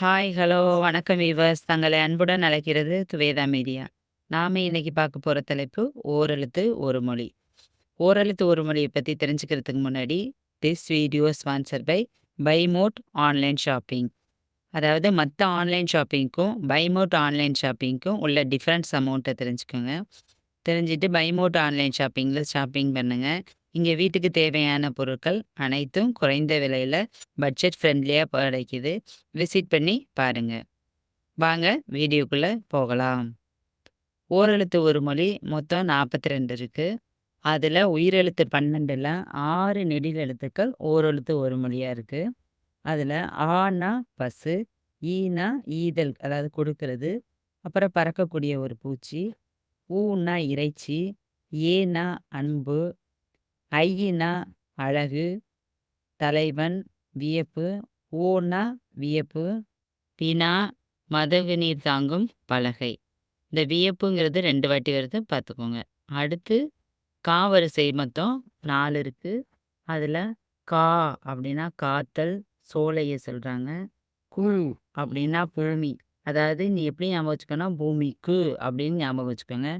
Hi, hello, வணக்கம் viewers. தங்களை அன்புடன் அழைக்கிறது துவேதா மீடியா. நாம இன்னைக்கு பார்க்க போகிற தலைப்பு ஓரெழுத்து ஒரு மொழி. ஓரெழுத்து ஒரு மொழியை பற்றி தெரிஞ்சுக்கிறதுக்கு முன்னாடி, திஸ் வீடியோ ஸ்பான்சர் பை பைமோட் ஆன்லைன் ஷாப்பிங். அதாவது மற்ற ஆன்லைன் ஷாப்பிங்க்கும், பைமோட் ஆன்லைன் ஷாப்பிங்க்கும் உள்ள டிஃப்ரென்ஸ் அமௌண்ட்டை தெரிஞ்சுக்கோங்க. தெரிஞ்சுட்டு பைமோட் ஆன்லைன் ஷாப்பிங்கில் ஷாப்பிங் பண்ணுங்கள் இங்கே வீட்டுக்கு தேவையான பொருட்கள் அனைத்தும் குறைந்த விலையில் பட்ஜெட் ஃப்ரெண்ட்லியாக கிடைக்குது. விசிட் பண்ணி பாருங்கள் வாங்க வீடியோக்குள்ளே போகலாம். ஓரெழுத்து ஒரு மொழி மொத்தம் நாற்பத்தி ரெண்டு இருக்குது அதில் உயிரெழுத்து 12ல 6 நெடில் எழுத்துக்கள் ஓரெழுத்து ஒரு மொழியாக இருக்குது அதில் ஆனா பசு, ஈனா ஈதல் அதாவது கொடுக்கறது அப்புறம் பறக்கக்கூடிய ஒரு பூச்சி. ஊன்னா இறைச்சி. ஏன்னா அன்பு. ஐயினா அழகு. தலைவன் வியப்பு. ஓனா வியப்பு. பினா மதகு நீர் தாங்கும் பலகை. இந்த வியப்புங்கிறது ரெண்டு வாட்டி வருது பார்த்துக்கோங்க. அடுத்து கா வரிசை மொத்தம் நாலு இருக்கு. அதில் கா அப்படின்னா காத்தல், சோலையை சொல்கிறாங்க குழு அப்படின்னா பூமி. அதாவது நீ எப்படி ஞாபகம் வச்சுக்கோன்னா பூமி கு அப்படின்னு ஞாபகம் வச்சுக்கோங்க.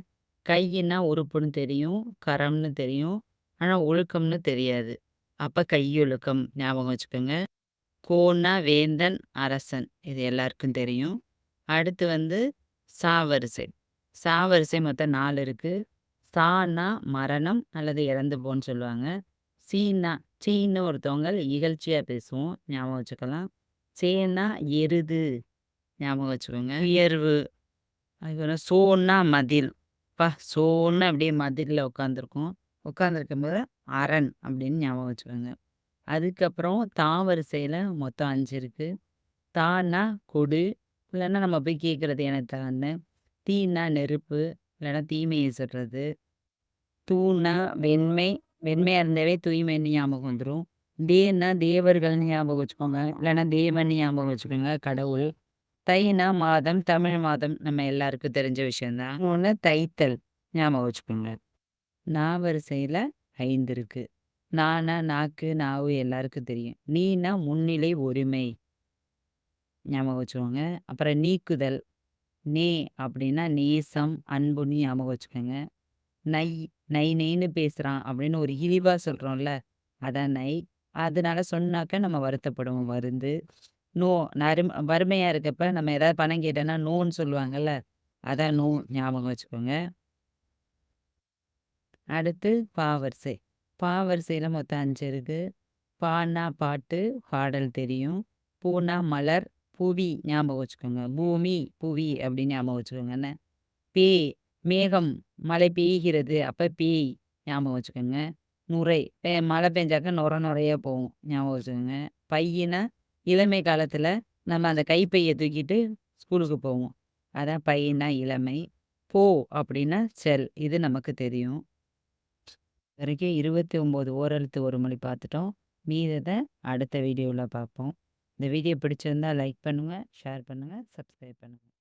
கையினா உறுப்புன்னு தெரியும். கரம்னு தெரியும். ஆனால் ஒழுக்கம்னு தெரியாது. அப்போ கையொழுக்கம் ஞாபகம் வச்சுக்கோங்க. கோன்னா வேந்தன், அரசன். இது எல்லாருக்கும் தெரியும். அடுத்து வந்து சாவரிசை சாவரிசை மொத்தம் நாலு இருக்குது சான்னா மரணம் அல்லது இறந்து போன்னு சொல்லுவாங்க. சீனா சீன்னு ஒருத்தவங்க இகழ்ச்சியாக பேசுவோம். ஞாபகம் வச்சுக்கலாம். சேனா எருது. ஞாபகம் வச்சுக்கோங்க. உயர்வு. அதுக்கப்புறம் சோன்னா மதில். அப்பா சோன்னு அப்படியே மதிலில் உட்காந்துருக்கும். உட்காந்துருக்கும் போது அரண் அப்படின்னு ஞாபகம் வச்சுக்கோங்க. அதுக்கப்புறம் தா வரிசையில் மொத்தம் அஞ்சு இருக்குது தான்னா கொடு. இல்லைன்னா நம்ம போய் கேட்குறது எனக்கு தான்னு. தீன்னா நெருப்பு. இல்லைன்னா தீமையை சொல்கிறது தூன்னா வெண்மை. வெண்மையாக இருந்தாவே தூய்மைன்னு ஞாபகம் வந்துடும் தேன்னா தேவர்கள்னு ஞாபகம் வச்சுக்கோங்க. இல்லைன்னா தேவன்னு ஞாபகம் வச்சுக்கோங்க. கடவுள். தைனா மாதம். தமிழ் மாதம். நம்ம எல்லாருக்கும் தெரிஞ்ச விஷயம்தான் ஒன்று தைத்தல். ஞாபகம் வச்சுக்கோங்க. நான் வரிசையில ஐந்து இருக்கு. நானா நாக்கு, நாவு எல்லாருக்கும் தெரியும். நீனா முன்னிலை ஒருமை. ஞாபகம் வச்சுக்கோங்க. அப்புறம் நீக்குதல். நே அப்படின்னா நேசம், அன்புன்னு ஞாபகம் வச்சுக்கோங்க. நை நை நெய்னு பேசுறான் அப்படின்னு ஒரு இழிவா சொல்றோம்ல. அதான் நை. அதனால சொன்னாக்க நம்ம வருத்தப்படுவோம் வருந்து. நோ நரும் வறுமையா இருக்கப்ப நம்ம ஏதாவது பணம் கேட்டோம்னா நோன்னு சொல்லுவாங்கல்ல. அதான் நோ ஞாபகம் வச்சுக்கோங்க. அடுத்து பா வரிசை. பா வரிசையில மொத்தம் 5 இருக்கு. பான்னா பாட்டு, பாடல் தெரியும். பூனா மலர், புவி ஞாபகம் வச்சுக்கோங்க. பூமி, புவி அப்படின்னு ஞாபகம் வச்சுக்கோங்கன்னு. பே மேகம் மழை பெய்கிறது. அப்ப பேய் ஞாபகம் வச்சுக்கோங்க. நுரை பெ மழை பெஞ்சாக்க நொர நொரையா போகும். ஞாபகம் வச்சுக்கோங்க. பையினா இளமை காலத்தில் நம்ம அந்த கைப்பையை தூக்கிட்டு ஸ்கூலுக்கு போவோம். அதான் பையனா இளமை. போ அப்படின்னா செல். இது நமக்கு தெரியும். வரைக்கும் 29 ஓரெழுத்து ஒரு மொழி பார்த்துட்டோம். மீதத்தை அடுத்த வீடியோவில் பார்ப்போம். இந்த வீடியோ பிடிச்சிருந்தா லைக் பண்ணுங்கள் ஷேர் பண்ணுங்கள் சப்ஸ்கிரைப் பண்ணுங்கள்